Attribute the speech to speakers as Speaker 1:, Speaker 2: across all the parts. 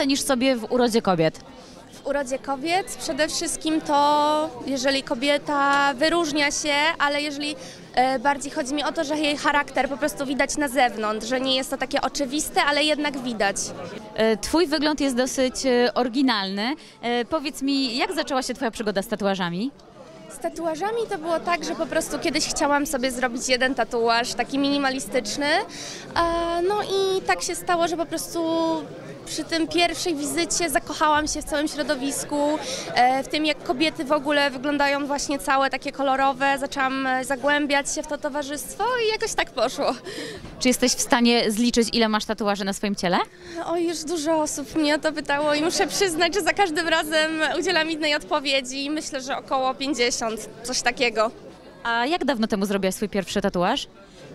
Speaker 1: cenisz sobie w urodzie kobiet?
Speaker 2: W urodzie kobiet przede wszystkim to, jeżeli kobieta wyróżnia się, ale jeżeli e, bardziej chodzi mi o to, że jej charakter po prostu widać na zewnątrz, że nie jest to takie oczywiste, ale jednak widać.
Speaker 1: E, Twój wygląd jest dosyć e, oryginalny. Powiedz mi, jak zaczęła się Twoja przygoda z tatuażami?
Speaker 2: Z tatuażami to było tak, że po prostu kiedyś chciałam sobie zrobić jeden tatuaż, taki minimalistyczny. No i tak się stało, że po prostu przy tym pierwszej wizycie zakochałam się w całym środowisku, e, w tym jak kobiety w ogóle wyglądają właśnie całe takie kolorowe. Zaczęłam e, zagłębiać się w to towarzystwo i jakoś tak poszło.
Speaker 1: Czy jesteś w stanie zliczyć, ile masz tatuaży na swoim ciele?
Speaker 2: Oj, już dużo osób mnie o to pytało i muszę przyznać, że za każdym razem udzielam innej odpowiedzi. Myślę, że około 50, coś takiego.
Speaker 1: A jak dawno temu zrobiłaś swój pierwszy tatuaż?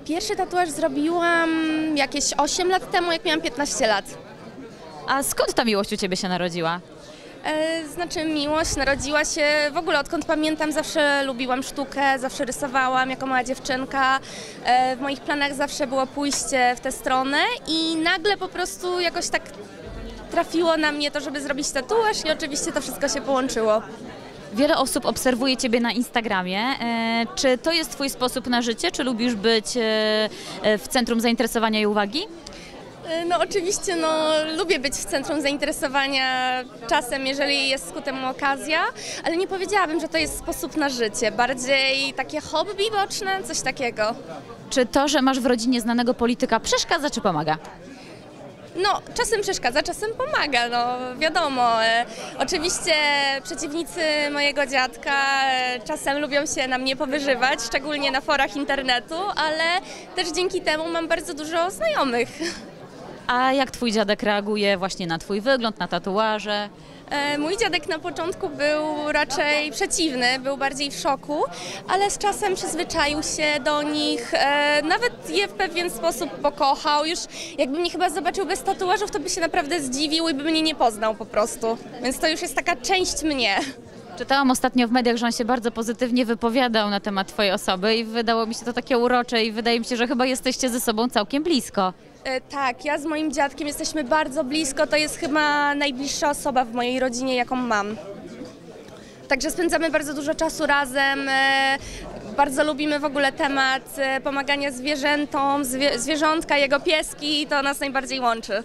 Speaker 2: Pierwszy tatuaż zrobiłam jakieś 8 lat temu, jak miałam 15 lat.
Speaker 1: A skąd ta miłość u Ciebie się narodziła?
Speaker 2: E, znaczy miłość narodziła się, w ogóle odkąd pamiętam zawsze lubiłam sztukę, zawsze rysowałam jako mała dziewczynka. E, w moich planach zawsze było pójście w tę stronę i nagle po prostu jakoś tak trafiło na mnie to, żeby zrobić tatuaż i oczywiście to wszystko się połączyło.
Speaker 1: Wiele osób obserwuje Ciebie na Instagramie. E, Czy to jest Twój sposób na życie? Czy lubisz być e, e, w centrum zainteresowania i uwagi?
Speaker 2: No oczywiście no, lubię być w centrum zainteresowania czasem, jeżeli jest ku temu okazja, ale nie powiedziałabym, że to jest sposób na życie, bardziej takie hobby boczne, coś takiego.
Speaker 1: Czy to, że masz w rodzinie znanego polityka przeszkadza czy pomaga?
Speaker 2: No, czasem przeszkadza, czasem pomaga, no wiadomo. E, oczywiście przeciwnicy mojego dziadka e, czasem lubią się na mnie powyżywać, szczególnie na forach internetu, ale też dzięki temu mam bardzo dużo znajomych.
Speaker 1: A jak Twój dziadek reaguje właśnie na Twój wygląd, na tatuaże?
Speaker 2: E, Mój dziadek na początku był raczej przeciwny, był bardziej w szoku, ale z czasem przyzwyczaił się do nich, e, nawet je w pewien sposób pokochał. Już jakby mnie chyba zobaczył bez tatuażów, to by się naprawdę zdziwił i by mnie nie poznał po prostu. Więc to już jest taka część mnie.
Speaker 1: Czytałam ostatnio w mediach, że on się bardzo pozytywnie wypowiadał na temat Twojej osoby i wydało mi się to takie urocze i wydaje mi się, że chyba jesteście ze sobą całkiem blisko.
Speaker 2: E, Tak, ja z moim dziadkiem jesteśmy bardzo blisko, to jest chyba najbliższa osoba w mojej rodzinie, jaką mam. Także spędzamy bardzo dużo czasu razem. e, Bardzo lubimy w ogóle temat e, pomagania zwierzętom, zwie, zwierzątka, jego pieski, to nas najbardziej łączy.